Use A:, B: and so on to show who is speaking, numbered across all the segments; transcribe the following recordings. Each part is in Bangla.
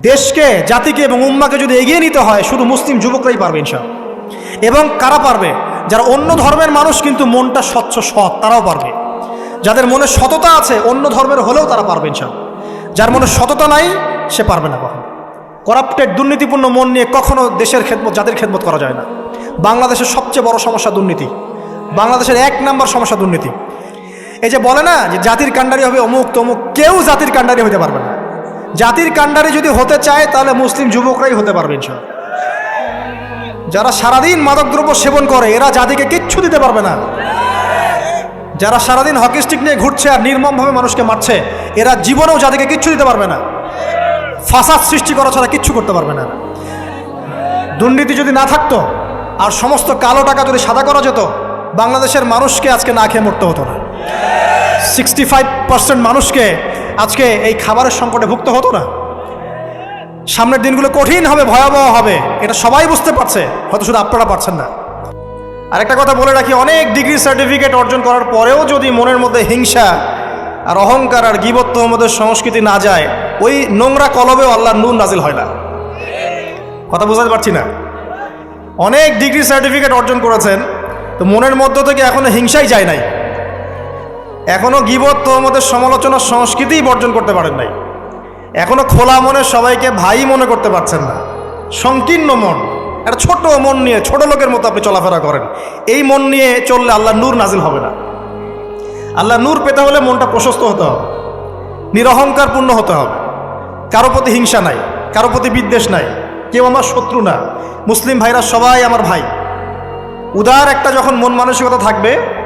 A: দেশকে, জাতিকে এবং উম্মাকে যদি এগিয়ে নিতে হয়, শুধু মুসলিম যুবকরাই পারবে ইনশাল এবং কারা পারবে? যারা অন্য ধর্মের মানুষ কিন্তু মনটা স্বচ্ছ সৎ, তারাও পারবে। যাদের মনে সততা আছে, অন্য ধর্মের হলেও তারা পারবে ইনশাল যার মনে সততা নাই, সে পারবে না কখনো। করাপ্টেড, দুর্নীতিপূর্ণ মন নিয়ে কখনো দেশের খেদমত, জাতির খেদমত করা যায় না। বাংলাদেশের সবচেয়ে বড় সমস্যা দুর্নীতি। বাংলাদেশের এক নম্বর সমস্যা দুর্নীতি। এই যে বলে না যে জাতির কাণ্ডারি হবে অমুক তমুক কেউ জাতির কাণ্ডারি হতে পারবে না। জাতির কাণ্ডারি যদি হতে চায়, তাহলে মুসলিম যুবকরাই হতে পারবে, ইনশাল্লাহ। যারা সারাদিন মাদকদ্রব্য সেবন করে, এরা জাতিকে কিচ্ছু দিতে পারবে না। যারা সারাদিন হকি স্টিক নিয়ে ঘুরছে আর নির্মমভাবে মানুষকে মারছে, এরা জীবনেও জাতিকে কিচ্ছু দিতে পারবে না। ফাসাদ সৃষ্টি করা ছাড়া কিচ্ছু করতে পারবে না। দুর্নীতি যদি না থাকতো, আর সমস্ত কালো টাকা যদি সাদা করা যেত, বাংলাদেশের মানুষকে আজকে না খেয়ে মরতে হতো না। সিক্সটি ফাইভ পার্সেন্ট মানুষকে আজকে এই খাবারের সংকটে ভুক্ত হতো না। সামনের দিনগুলো কঠিন হবে, ভয়াবহ হবে। এটা সবাই বুঝতে পারছে, হয়তো শুধু আপনারা পারছেন না। আরেকটা কথা বলে রাখি, অনেক ডিগ্রি সার্টিফিকেট অর্জন করার পরেও যদি মনের মধ্যে হিংসা আর অহংকার আর গিবত্ব আমাদের সংস্কৃতি না যায়, ওই নোংরা কলবেও আল্লাহ নুন নাজিল হয় না। কথা বোঝাতে পারছি না। অনেক ডিগ্রি সার্টিফিকেট অর্জন করেছেন, তো মনের মধ্য থেকে এখনও হিংসাই যায় নাই। এখনও গিবত তোমাদের সমালোচনার সংস্কৃতিই বর্জন করতে পারেন নাই। এখনও খোলা মনে সবাইকে ভাই মনে করতে পারছেন না। সংকীর্ণ মন, একটা ছোট মন নিয়ে ছোট লোকের মতো আপনি চলাফেরা করেন। এই মন নিয়ে চললে আল্লাহ নূর নাজিল হবে না। আল্লাহ নূর পেতে হলে মনটা প্রশস্ত হতে হবে। নিরহংকারপূর্ণ হতে হবে। কারও প্রতি হিংসা নাই, কারও প্রতি বিদ্বেষ নাই। কেউ আমার শত্রু না। মুসলিম ভাইরা সবাই আমার ভাই। উদার একটা যখন মন মানসিকতা থাকবে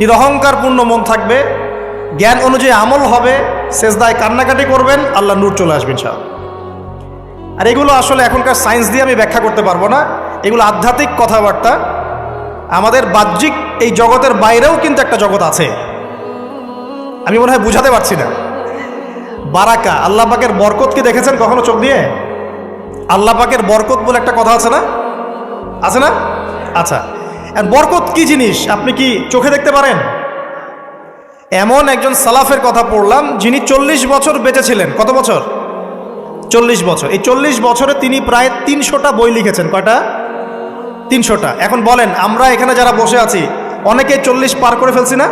A: নিরহংকারপূর্ণ মন থাকবে, জ্ঞান অনুযায়ী আমল হবে শেষদায় কান্নাকাটি করবেন, আল্লাহ নূর চলে আসবেন সব আর এগুলো আসলে এখনকার সায়েন্স দিয়ে আমি ব্যাখ্যা করতে পারব না। এগুলো আধ্যাত্মিক কথাবার্তা। আমাদের বাহ্যিক এই জগতের বাইরেও কিন্তু একটা জগৎ আছে। আমি মনে হয় বুঝাতে পারছি না। বারাকা, আল্লাহ পাকের বরকত কি দেখেছেন কখনো চোখ দিয়ে? আল্লাহ পাকের বরকত বলে একটা কথা আছে না? আছে না? আচ্ছা আর বরকত কি জিনিস? আপনি কি চোখে দেখতে পারেন? এমন একজন সালাফের কথা পড়লাম, যিনি চল্লিশ বছর বেঁচে ছিলেন কত বছর? চল্লিশ বছর। এই চল্লিশ বছরে তিনি প্রায় তিনশোটা বই লিখেছেন। কয়টা? তিনশোটা। এখন বলেন, আমরা এখানে যারা বসে আছি, অনেকে চল্লিশ পার করে ফেলছি না?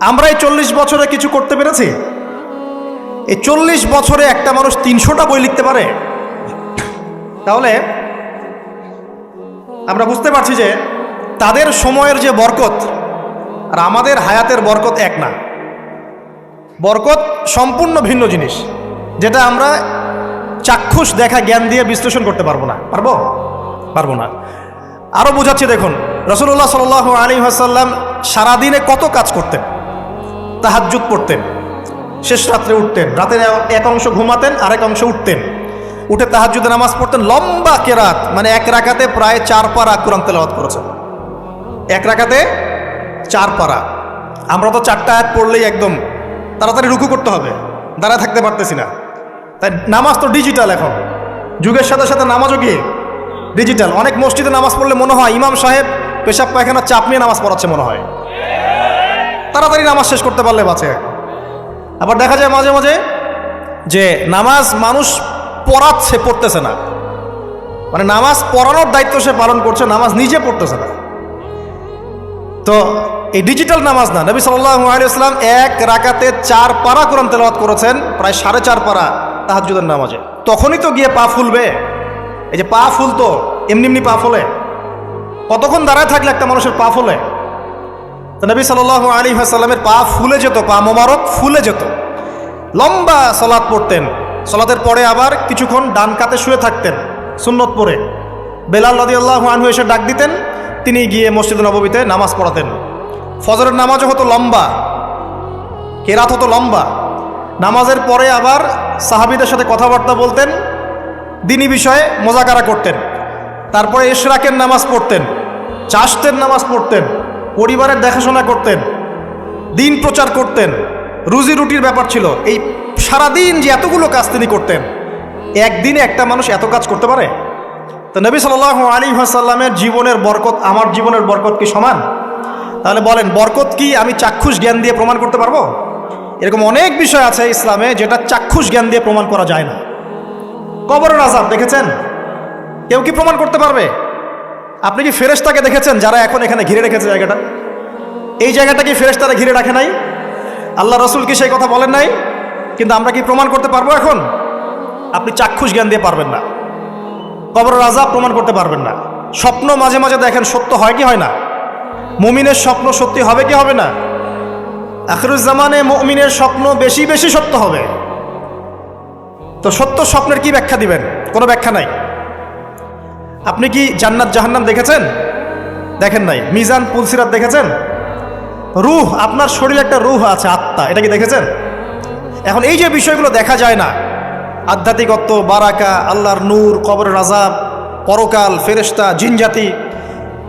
A: আমরা এই চল্লিশ বছরে কিছু করতে পেরেছি? এই চল্লিশ বছরে একটা মানুষ তিনশোটা বই লিখতে পারে? তাহলে, আমরা বুঝতে পারছি যে তাদের সময়ের যে বরকত, আর আমাদের হায়াতের বরকত এক না। বরকত সম্পূর্ণ ভিন্ন জিনিস, যেটা আমরা চাক্ষুষ দেখা জ্ঞান দিয়ে বিশ্লেষণ করতে পারব না। পারব? পারব না। আরও বোঝাচ্ছি দেখুন রসুল্লাহ সাল আলী আসাল্লাম সারাদিনে কত কাজ করতেন? তাহাজ্জুদ পড়তেন, শেষ রাত্রে উঠতেন, রাতের এক অংশ ঘুমাতেন, আরেক অংশ উঠতেন। উঠে তাহাজ্জুদে নামাজ পড়তেন, লম্বা কেরাত মানে এক রাখাতে প্রায় চার পারা তেলাওয়াত করেছেন। এক রাকাতে চার পারা। আমরা তো চারটা আয়াত পড়লেই একদম তাড়াতাড়ি রুকু করতে হবে, দাঁড়ায় থাকতে পারতেছি না। তাই নামাজ তো ডিজিটাল এখন। যুগের সাথে সাথে নামাজও কি? ডিজিটাল অনেক মসজিদে নামাজ পড়লে মনে হয় ইমাম সাহেব পেশাব পায়খানা চাপ নিয়ে নামাজ পড়াচ্ছে মনে হয়। তাড়াতাড়ি নামাজ শেষ করতে পারলে বাঁচে। আবার দেখা যায় মাঝে মাঝে যে নামাজ মানুষ পড়াচ্ছে, পড়তেছে না। মানে নামাজ পড়ানোর দায়িত্ব সে পালন করছে, নামাজ নিজে পড়তেছে না। তো এই ডিজিটাল নামাজ না। নবী সাল্লাম এক রাকাতে চার পারা কোরআন তেলাওয়াত করেছেন, প্রায় সাড়ে চার পারা তাহাজুদের নামাজে। তখনই তো গিয়ে পা ফুলবে। এই যে পা ফুলতো, এমনি এমনি পা ফলে। কতক্ষণ দাঁড়ায় থাকলে একটা মানুষের পা ফলে? তো নবী সাল আলী সাল্লামের পা ফুলে যেত, পা মোবারক ফুলে যেত। লম্বা সলাদ পড়তেন। সলাতের পরে আবার কিছুক্ষণ ডান কাতে শুয়ে থাকতেন, সুন্নত পরে। বেলাল রদি আল্লাহ আনহু এসে ডাক দিতেন তিনি গিয়ে মসজিদ নবমীতে নামাজ পড়াতেন। ফজরের নামাজও হতো লম্বা, কেরাত হতো লম্বা। নামাজের পরে আবার সাহাবিদের সাথে কথাবার্তা বলতেন দিনই বিষয়ে মোজাকারা করতেন। তারপরে ইশরাকের নামাজ পড়তেন চাষতের নামাজ পড়তেন, পরিবারের দেখাশোনা করতেন, দিন প্রচার করতেন, রুজি রুটির ব্যাপার ছিল। এই সারাদিন যে এতগুলো কাজ তিনি করতেন, একদিনে একটা মানুষ এত কাজ করতে পারে? তো নবী সাল আলী সাল্লামের জীবনের বরকত, আমার জীবনের বরকত কি সমান? তাহলে বলেন, বরকত কি আমি চাক্ষুষ জ্ঞান দিয়ে প্রমাণ করতে পারব? এরকম অনেক বিষয় আছে ইসলামে যেটা চাক্ষুষ জ্ঞান দিয়ে প্রমাণ করা যায় না। কবরের আজাব দেখেছেন? কেউ কি প্রমাণ করতে পারবে? আপনি কি ফেরেশতাকে দেখেছেন যারা এখন এখানে ঘিরে রেখেছে জায়গাটা? এই জায়গাটা কি ফেরেশতারা ঘিরে রাখে নাই? আল্লাহ রসুল কি সেই কথা বলেন নাই? কিন্তু আমরা কি প্রমাণ করতে পারব এখন? আপনি চাক্ষুষ জ্ঞান দিয়ে পারবেন না। কবরের রাজা প্রমাণ করতে পারবেন না। স্বপ্ন মাঝে মাঝে দেখেন সত্য হয় কি হয় না। মুমিনের স্বপ্ন সত্যি হবে কি হবে না? আখরুজ্জামানে মুমিনের স্বপ্ন বেশি বেশি সত্য হবে। তো সত্য স্বপ্নের কি ব্যাখ্যা দিবেন? কোনো ব্যাখ্যা নাই। আপনি কি জান্নাত জাহান্নাম দেখেছেন? দেখেন নাই। মিজান পুলসিরাত দেখেছেন? রুহ, আপনার শরীরে একটা রুহ আছে, আত্মা। এটা কি দেখেছেন? এখন এই যে বিষয়গুলো দেখা যায় না আধ্যাত্মিকত্ব, বারাকা, আল্লাহর নূর, কবরের রাজাব পরকাল ফেরেস্তা জিনজাতি।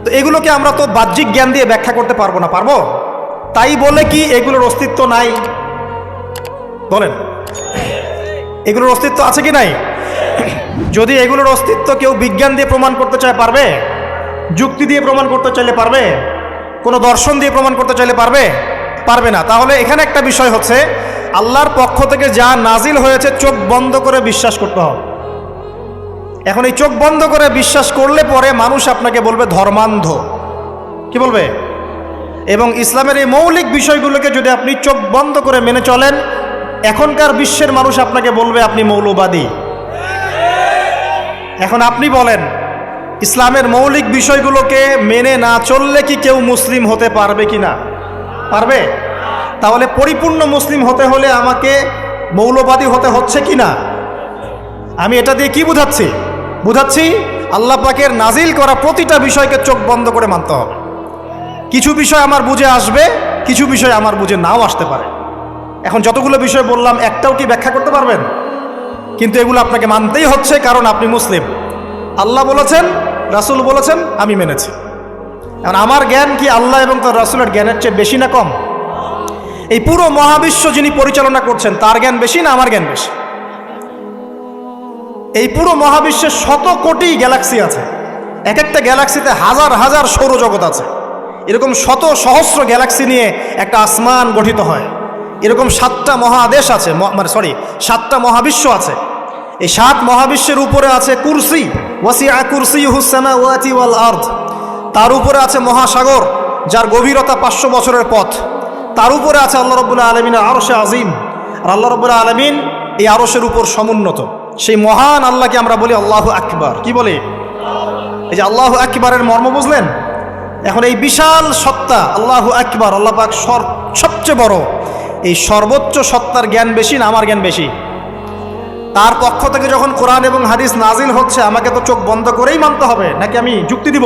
A: তো এগুলোকে আমরা তো বাহ্যিক জ্ঞান দিয়ে ব্যাখ্যা করতে পারব না, পারব? তাই বলে কি এগুলোর অস্তিত্ব নাই? বলেন। এগুলোর অস্তিত্ব আছে কি নাই? যদি এগুলোর অস্তিত্ব কেউ বিজ্ঞান দিয়ে প্রমাণ করতে চায়, পারবে? যুক্তি দিয়ে প্রমাণ করতে চাইলে পারবে? কোনো দর্শন দিয়ে প্রমাণ করতে চাইলে পারবে? পারবে না। তাহলে এখানে একটা বিষয় হচ্ছে আল্লাহর পক্ষ থেকে যা নাজিল হয়েছে চোখ বন্ধ করে বিশ্বাস করতে হবে। এখন এই চোখ বন্ধ করে বিশ্বাস করলে পরে মানুষ আপনাকে বলবে ধর্মান্ধ। কি বলবে? এবং ইসলামের এই মৌলিক বিষয়গুলোকে যদি আপনি চোখ বন্ধ করে মেনে চলেন, এখনকার বিশ্বের মানুষ আপনাকে বলবে আপনি মৌলবাদী। এখন আপনি বলেন, ইসলামের মৌলিক বিষয়গুলোকে মেনে না চললে কি কেউ মুসলিম হতে পারবে কি না? পারবে? তাহলে পরিপূর্ণ মুসলিম হতে হলে আমাকে মৌলবাদী হতে হচ্ছে কি না? আমি এটা দিয়ে কি বুঝাচ্ছি? বুঝাচ্ছি আল্লাহ পাকের নাজিল করা প্রতিটা বিষয়কে চোখ বন্ধ করে মানতে হবে। কিছু বিষয় আমার বুঝে আসবে, কিছু বিষয় আমার বুঝে নাও আসতে পারে। এখন যতগুলো বিষয় বললাম, একটাও কি ব্যাখ্যা করতে পারবেন? কিন্তু এগুলো আপনাকে মানতেই হচ্ছে কারণ আপনি মুসলিম। আল্লাহ বলেছেন, রাসূল বলেছেন, আমি মেনেছি। এখন আমার জ্ঞান কি আল্লাহ এবং তার রাসুলের জ্ঞানের চেয়ে বেশি না কম? এই পুরো মহাবিশ্ব যিনি পরিচালনা করছেন, তার জ্ঞান বেশি না আমার জ্ঞান বেশি? এই পুরো মহাবিশ্বের শত কোটি গ্যালাক্সি আছে। এক একটা গ্যালাক্সিতে হাজার হাজার সৌরজগৎ আছে। এরকম শত সহস্র গ্যালাক্সি নিয়ে একটা আসমান গঠিত হয়। এরকম সাতটা মহাদেশ আছে মানে সরি সাতটা মহাবিশ্ব আছে। এই সাত মহাবিশ্বের উপরে আছে কুরসি, ওয়াসিআ কুরসি হুসামা ওয়াতি ওয়াল আর্দ। তার উপরে আছে মহাসাগর, যার গভীরতা পাঁচশো বছরের পথ। তার উপরে আছে আল্লাহ রবুল্লাহ আলমিনের আরশে আজিম আর আল্লাহ রবুল্লাহ আলমিন এই আরশের উপর সমুন্নত। সেই মহান আল্লাহকে আমরা বলি আল্লাহ আকবার। কি বলে? এই যে আল্লাহ আকবারের মর্ম বুঝলেন? এখন এই বিশাল সত্তা, আল্লাহ আকবার, আল্লাহ পাক সর সবচেয়ে বড়। এই সর্বোচ্চ সত্তার জ্ঞান বেশি না আমার জ্ঞান বেশি? তার পক্ষ থেকে যখন কোরআন এবং হাদিস নাজিল হচ্ছে, আমাকে তো চোখ বন্ধ করেই মানতে হবে। নাকি আমি যুক্তি দিব?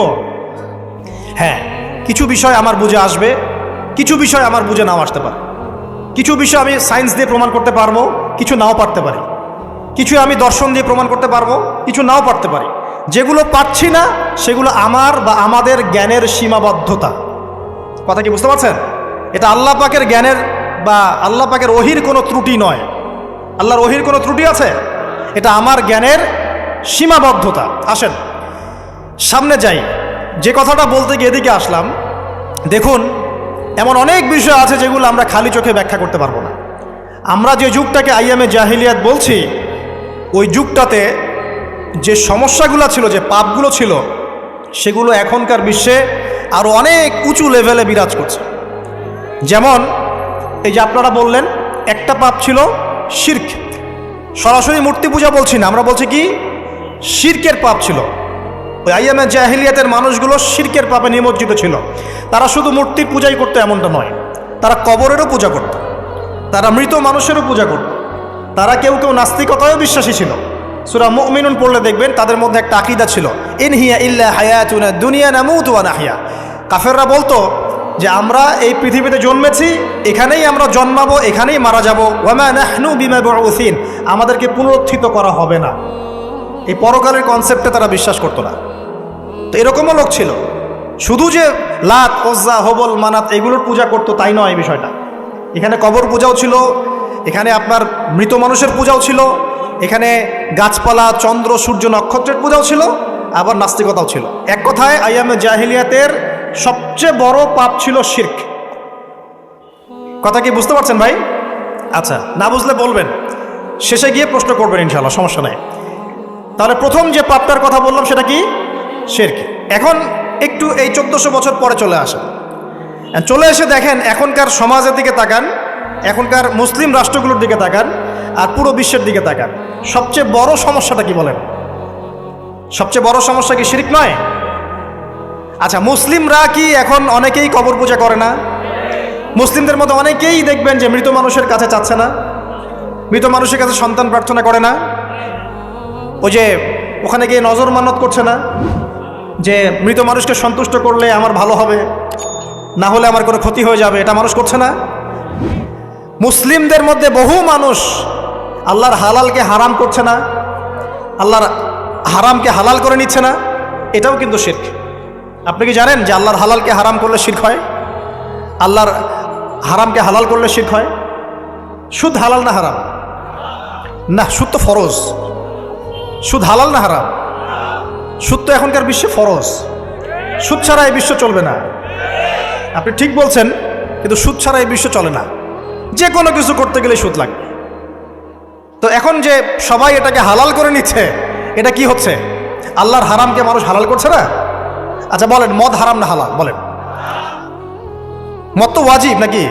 A: হ্যাঁ কিছু বিষয় আমার বুঝে আসবে। কিছু বিষয় আমার বুঝে নাও আসতে পারে। কিছু বিষয় আমি সায়েন্স দিয়ে প্রমাণ করতে পারব, কিছু নাও পারতে পারি। কিছু আমি দর্শন দিয়ে প্রমাণ করতে পারব, কিছু নাও পারতে পারি। যেগুলো পাচ্ছি না, সেগুলো আমার বা আমাদের জ্ঞানের সীমাবদ্ধতা। কথা কি বুঝতে পারছেন? এটা আল্লাহ পাকের জ্ঞানের বা আল্লাহ পাকের ওহির কোনো ত্রুটি নয়। আল্লাহর ওহির কোনো ত্রুটি আছে? এটা আমার জ্ঞানের সীমাবদ্ধতা। আসেন, সামনে যাই। যে কথাটা বলতে গিয়ে এদিকে আসলাম, দেখুন এমন অনেক বিষয় আছে যেগুলো আমরা খালি চোখে ব্যাখ্যা করতে পারব না। আমরা যে যুগটাকে আইএমএ জাহিলিয়াত বলছি, ওই যুগটাতে যে সমস্যাগুলো ছিল, যে পাপগুলো ছিল, সেগুলো এখনকার বিশ্বে আরও অনেক উঁচু লেভেলে বিরাজ করছে। যেমন, এই যে আপনারা বললেন, একটা পাপ ছিল শির্ক। সরাসরি মূর্তি পূজা বলছি না, আমরা বলছি কি? শির্কের পাপ ছিল। ওই আইএমএ জাহিলিয়াতের মানুষগুলো শির্কের পাপে নিমজ্জিত ছিল। তারা শুধু মূর্তির পূজাই করতো এমনটা নয়। তারা কবরেরও পূজা করত। তারা মৃত মানুষেরও পূজা করত। তারা কেউ কেউ নাস্তিকতায়ও বিশ্বাসী ছিল। সুরা মুমিনুন পড়লে দেখবেন তাদের মধ্যে একটা আকিদা ছিল। ইনহিয়া ইল্লা হায়াতুনা দুনিয়া নামুতু ওয়া নাহিয়া। কাফেররা বলতো যে, আমরা এই পৃথিবীতে জন্মেছি, এখানেই আমরা জন্মাবো, এখানেই মারা যাব। ওয়ামা নাহনু বিমা আমাদেরকে পুনরুত্থিত করা হবে না। এই পরকালের কনসেপ্টে তারা বিশ্বাস করতো না। তো এরকমও লোক ছিল। শুধু যে লাত, ওজ্জা, হবল, মানাত এগুলোর পূজা করতো, তাই নয় এই বিষয়টা। এখানে কবর পূজাও ছিল, এখানে আপনার মৃত মানুষের পূজাও ছিল, এখানে গাছপালা, চন্দ্র, সূর্য, নক্ষত্রের পূজাও ছিল, আবার নাস্তিকতাও ছিল। এক কথায়, আইয়ামে জাহিলিয়াতের সবচেয়ে বড় পাপ ছিল শির্ক। কথা কি বুঝতে পারছেন ভাই? আচ্ছা না বুঝলে বলবেন। শেষে গিয়ে প্রশ্ন করবেন ইনশাল্লাহ সমস্যা নাই। তাহলে প্রথম যে পাপটার কথা বললাম সেটা কি? শেরক। এখন একটু এই চোদ্দশো বছর পরে চলে আসে চলে এসে দেখেন এখনকার সমাজের দিকে তাকান, এখনকার মুসলিম রাষ্ট্রগুলোর দিকে তাকান, আর পুরো বিশ্বের দিকে তাকান। সবচেয়ে বড় সমস্যাটা কি বলেন? সবচেয়ে বড় সমস্যা কি শিরিক নয়? আচ্ছা মুসলিমরা কি এখন অনেকেই কবর পূজা করে না? মুসলিমদের মধ্যে অনেকেই দেখবেন যে মৃত মানুষের কাছে চাচ্ছে না, মৃত মানুষের কাছে সন্তান প্রার্থনা করে না, ওই যে ওখানে গিয়ে নজর মানত করছে না। যে মৃত মানুষকে সন্তুষ্ট করলে আমার ভালো হবে, না হলে আমার কোনো ক্ষতি হয়ে যাবে, এটা মানুষ করছে না। মুসলিমদের মধ্যে বহু মানুষ আল্লাহর হালালকে হারাম করছে না, আল্লাহর হারামকে হালাল করে নিচ্ছে না, এটাও কিন্তু শির্ক। আপনি কি জানেন যে আল্লাহর হালালকে হারাম করলে শির্ক হয়? আল্লাহর হারামকে হালাল করলে শির্ক হয়? সুদ হালাল না হারাম? না, সুদ তো ফরজ। সুদ হালাল না হারাম? সুদ তো এখনকার বিশ্বে ফরজ। সুদ ছাড়া এই বিশ্ব চলবে না। আপনি ঠিক বলছেন, কিন্তু সুদ ছাড়া এই বিশ্ব চলে না। যে কোনো কিছু করতে গেলে সুদ লাগবে। তো এখন যে সবাই এটাকে হালাল করে নিচ্ছে, এটা কি হচ্ছে? আল্লাহর হারামকে মানুষ হালাল করছে না? আচ্ছা বলেন, মদ হারাম না হালাল? বলেন। মদ তো ওয়াজিব নাকি?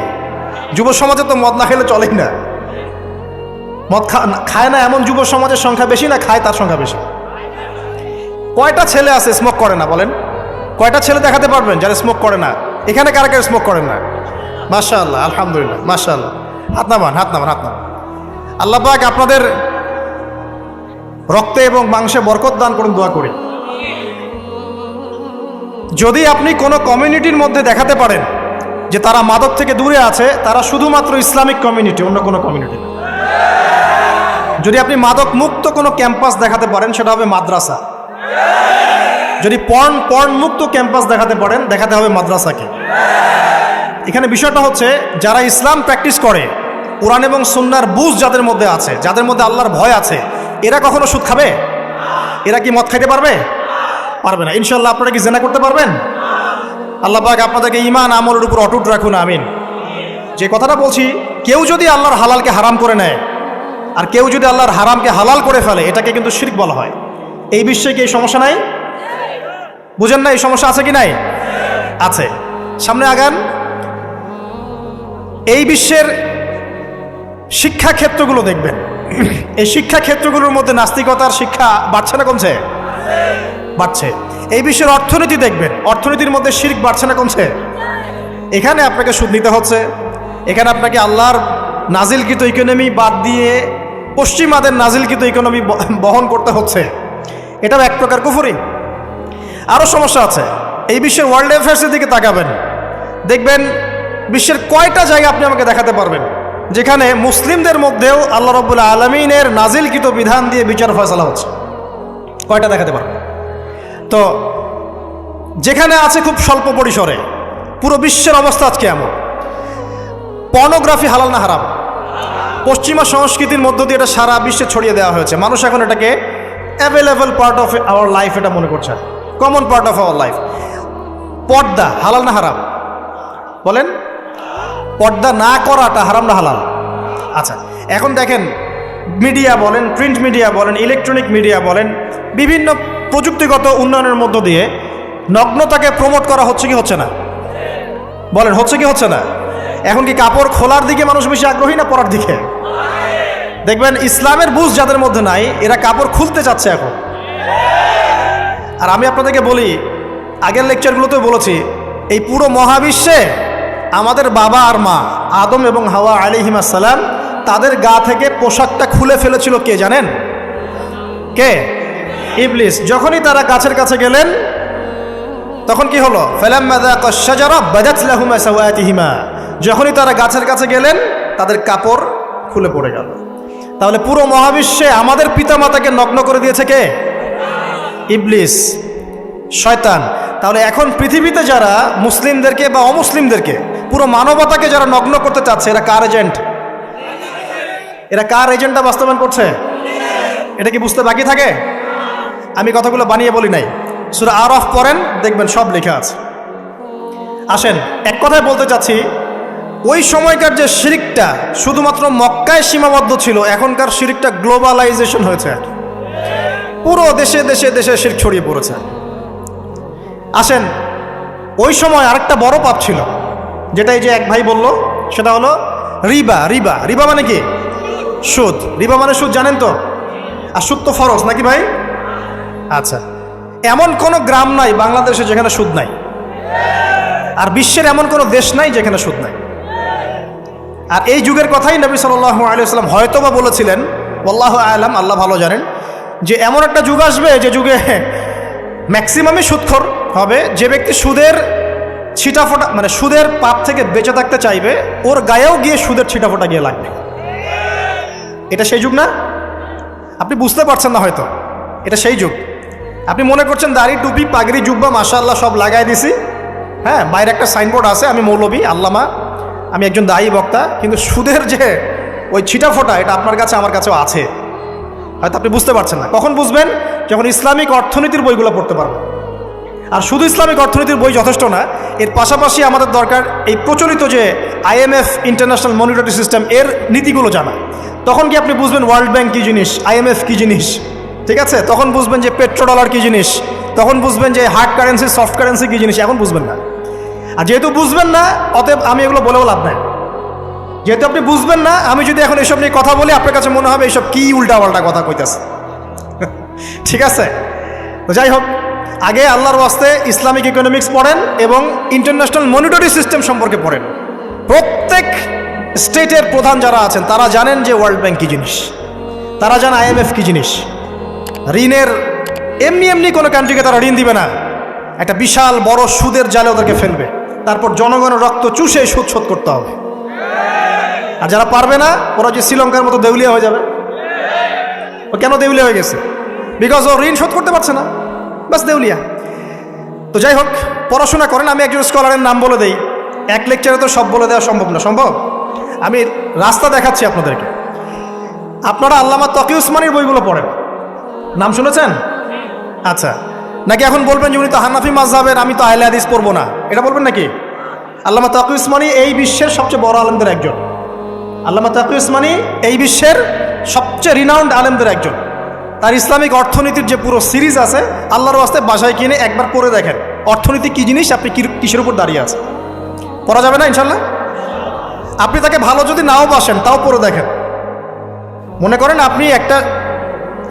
A: যুব সমাজে তো মদ না খেলে চলেই না। মদ খায় না এমন যুব সমাজের সংখ্যা বেশি না খায় তার সংখ্যা বেশি। কয়টা ছেলে আছে স্মোক করে না বলেন? কয়টা ছেলে দেখাতে পারবেন যারা স্মোক করে না? এখানে কারা কারা স্মোক করেন না? মাশা আল্লাহ আলহামদুলিল্লাহ মাশা আল্লাহ হাত নামান হাত নামান হাত নামান। আল্লাহ পাক আপনাদের রক্তে এবং মাংসে বরকত দান করুন, দোয়া করি। যদি আপনি কোনো কমিউনিটির মধ্যে দেখাতে পারেন যে তারা মাদক থেকে দূরে আছে, তারা শুধুমাত্র ইসলামিক কমিউনিটি, অন্য কোনো কমিউনিটি যদি আপনি মাদক মুক্ত কোনো ক্যাম্পাস দেখাতে পারেন, সেটা হবে মাদ্রাসা। যদি পর্ন পর্ন মুক্ত ক্যাম্পাস দেখাতে পারেন, দেখাতে হবে মাদ্রাসাকে। এখানে বিষয়টা হচ্ছে, যারা ইসলাম প্র্যাকটিস করে, কোরআন এবং সুন্নার বুঝ যাদের মধ্যে আছে, যাদের মধ্যে আল্লাহর ভয় আছে, এরা কখনো সুদ খাবে? এরা কি মদ খাইতে পারবে? পারবে না। ইনশাল্লাহ আপনারা কি জেনা করতে পারবেন? আল্লাহ পাক আপনাদেরকে ইমান আমলের উপর অটুট রাখুন, আমিন। যে কথাটা বলছি, কেউ যদি আল্লাহর হালালকে হারাম করে নেয়, আর কেউ যদি আল্লাহর হারামকে হালাল করে ফেলে, এটাকে কিন্তু শিরক বলা হয়। এই বিশ্বে কি এই সমস্যা নাই? বুঝেন না এই সমস্যা আছে কি নাই? আছে। সামনে আগান। এই বিশ্বের শিক্ষা ক্ষেত্রগুলো দেখবেন। এই শিক্ষা ক্ষেত্রগুলোর মধ্যে নাস্তিকতার শিক্ষা বাড়ছে না কমছে? বাড়ছে। এই বিশ্বের অর্থনীতি দেখবেন। অর্থনীতির মধ্যে শির্ক বাড়ছে না কমছে? এখানে আপনাকে সুদ নিতে হচ্ছে। এখানে আপনাকে আল্লাহর নাজিলকৃত ইকোনমি বাদ দিয়ে পশ্চিমাদের নাজিলকৃত ইকোনমি বহন করতে হচ্ছে। এটাও এক প্রকার কুফুরি। আরও সমস্যা আছে। এই বিশ্বের ওয়ার্ল্ড অ্যাফেয়ার্সের দিকে তাকাবেন। দেখবেন বিশ্বের কয়টা জায়গা আপনি আমাকে দেখাতে পারবেন, যেখানে মুসলিমদের মধ্যেও আল্লাহ রবুল্লা আলমিনের নাজিলকৃত বিধান দিয়ে বিচার ফয়সলা হচ্ছে। কয়টা দেখাতে পারবেন? তো, যেখানে আছে খুব স্বল্প পরিসরে, পুরো বিশ্বের অবস্থা আজকে এমন। পর্নোগ্রাফি হালাল না হারাম? পশ্চিমা সংস্কৃতির মধ্য দিয়ে এটা সারা বিশ্বে ছড়িয়ে দেওয়া হয়েছে। মানুষ এখন এটাকে available part of our life এটা মনে করছে। Common part of our life পর্দা, হালাল না হারাম? বলেন। পর্দা না করাটা হারাম না হালাল? আচ্ছা এখন দেখেন মিডিয়া বলেন প্রিন্ট মিডিয়া বলেন ইলেকট্রনিক মিডিয়া বলেন, বিভিন্ন প্রযুক্তিগত উন্নয়নের মধ্য দিয়ে নগ্নতাকে প্রমোট করা হচ্ছে কি হচ্ছে না? বলেন, হচ্ছে কি হচ্ছে না? এখন কি কাপড় খোলার দিকে মানুষ বেশি আগ্রহী না পরার দিকে? দেখবেন, ইসলামের বুঝ যাদের মধ্যে নাই, এরা কাপড় খুলতে চাচ্ছে এখন। আর আমি আপনাদেরকে বলি, আগের লেকচারগুলোতে বলেছি, এই পুরো মহাবিশ্বে আমাদের বাবা আর মা, আদম এবং হাওয়া আলিহিমাসাল্লাম তাদের গা থেকে পোশাকটা খুলে ফেলেছিল কে জানেন? কে? ইবলিস। যখনই তারা গাছের কাছে গেলেন, তখন কি হলো? যখনই তারা গাছের কাছে গেলেন, তাদের কাপড় খুলে পড়ে গেল। তাহলে পুরো মহাবিশ্বে আমাদের পিতামাতাকে নগ্ন করে দিয়েছে কে? ইবলিস, শয়তান। তাহলে এখন পৃথিবীতে যারা মুসলিমদেরকে বা অমুসলিমদেরকে, পুরো মানবতাকে যারা নগ্ন করতে চাচ্ছে, এরা কার এজেন্ট? এরা কার এজেন্টটা বাস্তবায়ন করছে? এটা কি বুঝতে বাকি থাকে? আমি কথাগুলো বানিয়ে বলি নাই। সুরা আর অফ পড়েন, দেখবেন সব লেখা আছে। আসেন, এক কথায় বলতে চাচ্ছি ওই সময়কার যে শিরিকটা শুধুমাত্র মক্কায় সীমাবদ্ধ ছিল, এখনকার শিরিকটা গ্লোবালাইজেশন হয়েছে। পুরো দেশে দেশে দেশে শির ছড়িয়ে পড়েছে। আসেন, ওই সময় আরেকটা বড় পাপ ছিল যেটা এই যে এক ভাই বলল, সেটা হলো রিবা রিবা। রিবা মানে কি? সুদ। রিবা মানে সুদ, জানেন তো? আর সুদ তো ফরজ, নাকি ভাই? আচ্ছা। এমন কোনো গ্রাম নাই বাংলাদেশে যেখানে সুদ নাই। আর বিশ্বের এমন কোনো দেশ নাই যেখানে সুদ নাই। আর এই যুগের কথাই নবী সাল্লাহ আলিয়াল্লাম হয়তো বা বলেছিলেন আল্লাহ আলাম, আল্লাহ ভালো জানেন, যে এমন একটা যুগ আসবে যে যুগে ম্যাক্সিমামই সুদখোর হবে, যে ব্যক্তি সুদের ছিটাফোটা মানে সুদের পাপ থেকে বেঁচে থাকতে চাইবে, ওর গায়েও গিয়ে সুদের ছিটাফোটা গিয়ে লাগবে। এটা সেই যুগ না? আপনি বুঝতে পারছেন না হয়তো, এটা সেই যুগ। আপনি মনে করছেন দাড়ি, টুপি, পাগড়ি, জুব্বা মাশাল্লাহ সব লাগাই দিছি? হ্যাঁ বাইরে একটা সাইনবোর্ড আছে, আমি মৌলবী, আল্লামা আমি একজন দায়ী বক্তা, কিন্তু সুদের যে ওই ছিটাফোটা এটা আপনার কাছে, আমার কাছেও আছে। হয়তো আপনি বুঝতে পারছেন না। কখন বুঝবেন? যখন ইসলামিক অর্থনীতির বইগুলো পড়তে পারবেন। আর শুধু ইসলামিক অর্থনীতির বই যথেষ্ট না, এর পাশাপাশি আমাদের দরকার এই প্রচলিত যে আইএমএফ ইন্টারন্যাশনাল মনিটরি সিস্টেম, এর নীতিগুলো জানা। তখন কি আপনি বুঝবেন ওয়ার্ল্ড ব্যাংক কী জিনিস আইএমএফ কী জিনিস? ঠিক আছে? তখন বুঝবেন যে পেট্রো ডলার কী জিনিস? তখন বুঝবেন যে হার্ড কারেন্সি, সফট কারেন্সি কী জিনিস? এখন বুঝবেন না। আর যেহেতু বুঝবেন না, অতএব আমি এগুলো বলেও লাভ নাই। যেহেতু আপনি বুঝবেন না, আমি যদি এখন এসব নিয়ে কথা বলি, আপনার কাছে মনে হবে এইসব কী উল্টা পাল্টা কথা কইতেছে। ঠিক আছে? তো যাই হোক, আগে আল্লাহর ওয়াস্তে ইসলামিক ইকোনমিক্স পড়েন এবং ইন্টারন্যাশনাল মনিটরি সিস্টেম সম্পর্কে পড়েন। প্রত্যেক স্টেটের প্রধান যারা আছেন, তারা জানেন যে ওয়ার্ল্ড ব্যাংক কী জিনিস। তারা জানে আইএমএফ কী জিনিস। ঋণের এমনি এমনি কোনো কান্ট্রিকে তারা ঋণ দিবে না। একটা বিশাল বড় সুদের জালে ওদেরকে ফেলবে। তারপর জনগণের রক্ত চুষে সুদ শোধ করতে হবে। আর যারা পারবে না, ওরা যে শ্রীলঙ্কার মতো দেউলিয়া হয়ে যাবে। ও কেন দেউলিয়া হয়ে গেছে? বিকজ ও ঋণ শোধ করতে পারছে না। বাস দেউলিয়া। তো যাই হোক, পড়াশোনা করেন, আমি একজন স্কলারের নাম বলে দেই। এক লেকচারে তো সব বলে দেওয়া সম্ভব না, সম্ভব? আমি রাস্তা দেখাচ্ছি আপনাদেরকে। আপনারা আল্লামা তকি উসমানির বইগুলো পড়েন। নাম শুনেছেন? আচ্ছা। নাকি এখন বলবেন যে উনি তো হানাফি মাজহাবের আমি তো আহলে হাদিস পড়ব না? এটা বলবেন নাকি? আল্লামা তকি উসমানি এই বিশ্বের সবচেয়ে বড় আলেমদের একজন। আল্লামা তাকি উসমানি এই বিশ্বের সবচেয়ে রিনাউন্ড আলেমদের একজন। তার ইসলামিক অর্থনীতির যে পুরো সিরিজ আছে, আল্লাহর ওয়াস্তে বাসায় কিনে একবার পড়ে দেখেন। অর্থনীতি কী জিনিস? আপনি কিসের উপর দাঁড়িয়ে আছে পড়া যাবে না ইনশাল্লাহ আপনি তাকে ভালো যদি নাও বাসেন, তাও পড়ে দেখেন। মনে করেন আপনি একটা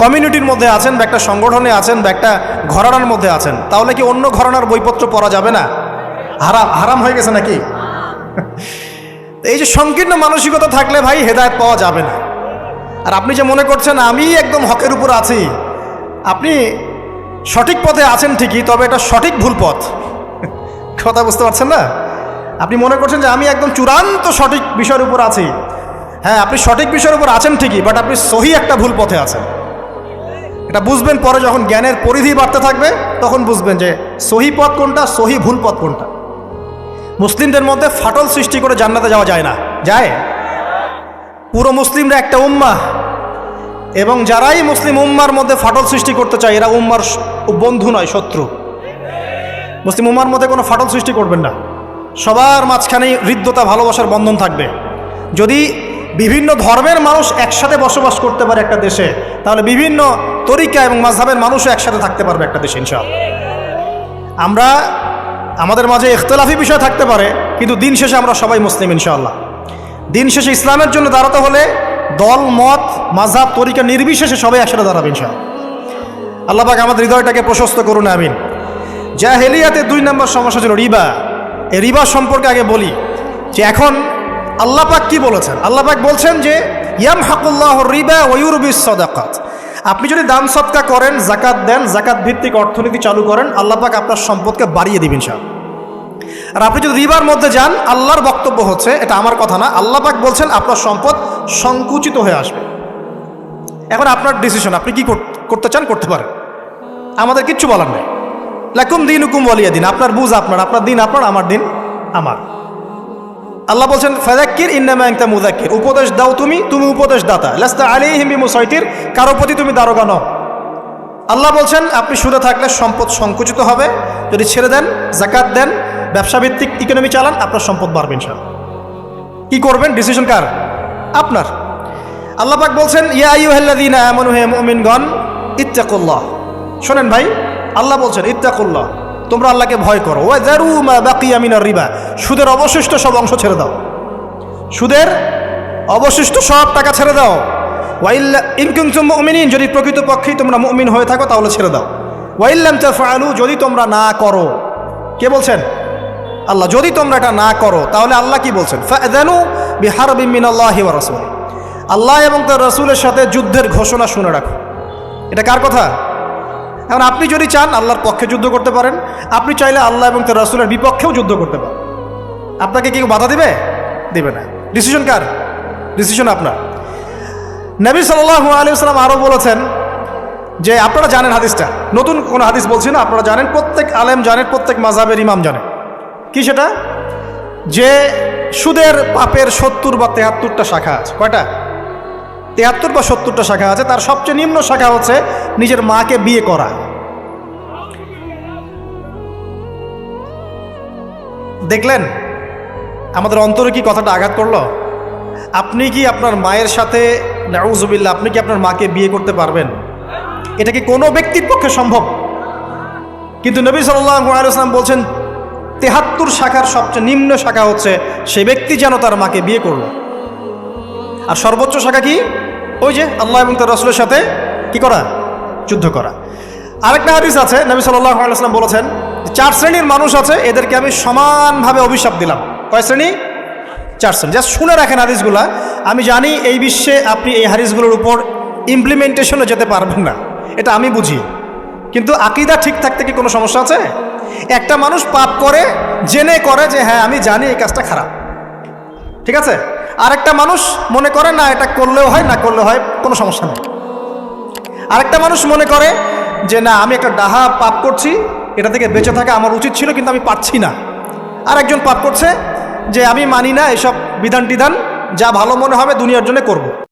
A: কমিউনিটির মধ্যে আছেন, বা একটা সংগঠনে আছেন, বা একটা ঘরানার মধ্যে আছেন, তাহলে কি অন্য ঘরানার বইপত্র পড়া যাবে না? হারাম হারাম হয়ে গেছে নাকি? এই যে সংকীর্ণ মানসিকতা থাকলে ভাই হেদায়ত পাওয়া যাবে না। আর আপনি যে মনে করছেন, আমি একদম হকের উপর আছি, আপনি সঠিক পথে আছেন ঠিকই, তবে এটা সঠিক ভুল পথ। কথা বুঝতে পারছেন না? আপনি মনে করছেন যে আমি একদম চূড়ান্ত সঠিক বিষয়ের উপর আছি। হ্যাঁ আপনি সঠিক বিষয়ের উপর আছেন ঠিকই বাট আপনি সহি একটা ভুল পথে আছেন। এটা বুঝবেন পরে যখন জ্ঞানের পরিধি বাড়তে থাকবে, তখন বুঝবেন যে সহি পথ কোনটা, সহি ভুল পথ কোনটা। মুসলিমদের মধ্যে ফাটল সৃষ্টি করে জান্নাতে যাওয়া যায় না। যায়? পুরো মুসলিমরা একটা উম্মা এবং যারাই মুসলিম উম্মার মধ্যে ফাটল সৃষ্টি করতে চায়, এরা উম্মার বন্ধু নয়, শত্রু। মুসলিম উম্মার মধ্যে কোনো ফাটল সৃষ্টি করবেন না। সবার মাঝখানেই হৃদ্যতা, ভালোবাসার বন্ধন থাকবে। যদি বিভিন্ন ধর্মের মানুষ একসাথে বসবাস করতে পারে একটা দেশে, তাহলে বিভিন্ন তরিকা এবং মাঝহাবের মানুষও একসাথে থাকতে পারবে একটা দেশে, ইনশাআল্লাহ। আমরা, আমাদের মাঝে ইখতলাফি বিষয় থাকতে পারে, কিন্তু দিন শেষে আমরা সবাই মুসলিম, ইনশাআল্লাহ। দিন শেষে ইসলামের জন্য দাঁড়াতে হলে দল, মত, মাঝহাব, তরিকা নির্বিশেষে সবাই একসাথে দাঁড়াবে, ইনশাআল্লাহ। আল্লাহ পাক আমাদের হৃদয়টাকে প্রশস্ত করুন, আমিন। জাহেলিয়াতে দুই নম্বর সমস্যা ছিল রিবা। এই রিবা সম্পর্কে আগে বলি যে এখন আল্লাহ পাক কি বলেছেন? আল্লাহ পাক বলছেন যে ইয়াম হাকুল্লাহ রিবা ওয়ুরবিস সদাকাত। আপনি যদি দান সৎকা করেন জাকাত দেন জাকাত ভিত্তিক অর্থনীতি চালু করেন, আল্লাহ পাক আপনার সম্পদকে বাড়িয়ে দিবেন সব আর আপনি যদি রিবার মধ্যে যান, আল্লাহর বক্তব্য হচ্ছে, এটা আমার কথা না, আল্লাহ পাক বলছেন আপনার সম্পদ সংকুচিত হয়ে আসবে। এখন আপনার ডিসিশন আপনি কি করতে চান, করতে পারেন। আমাদের কিচ্ছু বলার নেই। লাকুম দিন হুকুম বলিয়া দিন, আপনার বুঝ আপনার আপনার দিন আপনার, আমার দিন আমার। আল্লাহ বলছেন ফেদাক্কির ইন্নামা একটা মুদাক্কির উপদেশ দাও তুমি তুমি উপদেশ দাতা লাস্তা আলী হিম্বি মুসাইটির কারও প্রতি তুমি দারোগা নও। আল্লাহ বলছেন, আপনি সুদে থাকলে সম্পদ সংকুচিত হবে। যদি ছেড়ে দেন জাকাত দেন ব্যবসা ভিত্তিক ইকোনমি চালান, আপনার সম্পদ বাড়বে ইনশাআল্লাহ। কি করবেন? ডিসিশন কার? আপনার। আল্লাহ পাক বলছেন, ইয়া মুমিনগণ, ইত্তাকুল্লাহ। শোনেন ভাই, আল্লাহ বলছেন, ইত্তাকুল্লাহ। তোমরা আল্লাহকে ভয় করো। ওয়া জারু মা বাকিয়া মিনার রিবা। সুদের অবশিষ্ট সব অংশ ছেড়ে দাও। সুদের অবশিষ্ট সব টাকা ছেড়ে দাও। ওয়াইল্লা ইনকুমতুম মুমিনিন, যদি প্রকৃতপক্ষেই তোমরা মুমিন হয়ে থাকো, তাহলে ছেড়ে দাও। ওয়াইল্লাম তাফআলু, যদি তোমরা না করো। কে বলছেন? আল্লাহ, যদি তোমরা এটা না করো, তাহলে আল্লাহ কি বলছেন? ফাদানু বিহারবিন মিনাল্লাহি ওয়া রাসূলি আল্লাহ এবং তার রাসূলের সাথে যুদ্ধের ঘোষণা শুনে রাখো। এটা কার কথা? এখন আপনি যদি চান আল্লাহর পক্ষে যুদ্ধ করতে পারেন, আপনি চাইলে আল্লাহ এবং তার রাসূলের বিপক্ষেও যুদ্ধ করতে পারেন। আপনাকে কেউ বাধা দিবে? দিবে না। ডিসিশন কার? ডিসিশন আপনার। নবী সাল্লাহ আলী সাল্লাম আরও বলেছেন যে, আপনারা জানেন হাদিসটা। নতুন কোনো হাদিস বলছি না, আপনারা জানেন, প্রত্যেক আলেম জানেন প্রত্যেক মাঝাবের ইমাম জানেন কি সেটা? যে সুদের পাপের সত্তর বা তেহাত্তরটা শাখা আছে। কয়টা? তেহাত্তর বা সত্তরটা শাখা আছে, তার সবচেয়ে নিম্ন শাখা হচ্ছে নিজের মাকে বিয়ে করা। দেখলেন? আমাদের অন্তরে কি কথাটা আঘাত করল? আপনি কি আপনার মায়ের সাথে নাউজুবিল্লা আপনি কি আপনার মাকে বিয়ে করতে পারবেন? এটা কি কোনো ব্যক্তির পক্ষে সম্ভব? কিন্তু নবী সাল্লাম বলছেন, তেহাত্তর শাখার সবচেয়ে নিম্ন শাখা হচ্ছে সে ব্যক্তি যেন তার মাকে বিয়ে করল। আর সর্বোচ্চ শাখা কি? ওই যে আল্লাহ এবং তার রসুলের সাথে কি করা? যুদ্ধ করা। আরেকটা হাদিস আছে, নবী সাল্লাহ আলাইসলাম বলেছেন, চার শ্রেণির মানুষ আছে, এদেরকে আমি সমানভাবে অভিশাপ দিলাম। কয় শ্রেণি? চার শ্রেণি। জাস্ট শুনে রাখেন হাদিসগুলা। আমি জানি এই বিশ্বে আপনি এই হাদিসগুলোর উপর ইমপ্লিমেন্টেশনে যেতে পারবেন না। এটা আমি বুঝি। কিন্তু আকিদা ঠিক থাকতে কি কোনো সমস্যা আছে? একটা মানুষ পাপ করে, জেনে করে যে হ্যাঁ আমি জানি এই কাজটা খারাপ। ঠিক আছে? আরেকটা মানুষ মনে করে, না, এটা করলেও হয়, না করলে হয়, কোনো সমস্যা নেই আরেকটা মানুষ মনে করে যে, না, আমি একটা ডাহা পাপ করছি, এটা থেকে বেঁচে থাকা আমার উচিত ছিল, কিন্তু আমি পাচ্ছি না আর একজন পাপ করছে যে, আমি মানি না, এসব বিধান টিধান যা ভালো মনে হবে দুনিয়ার জন্য করব।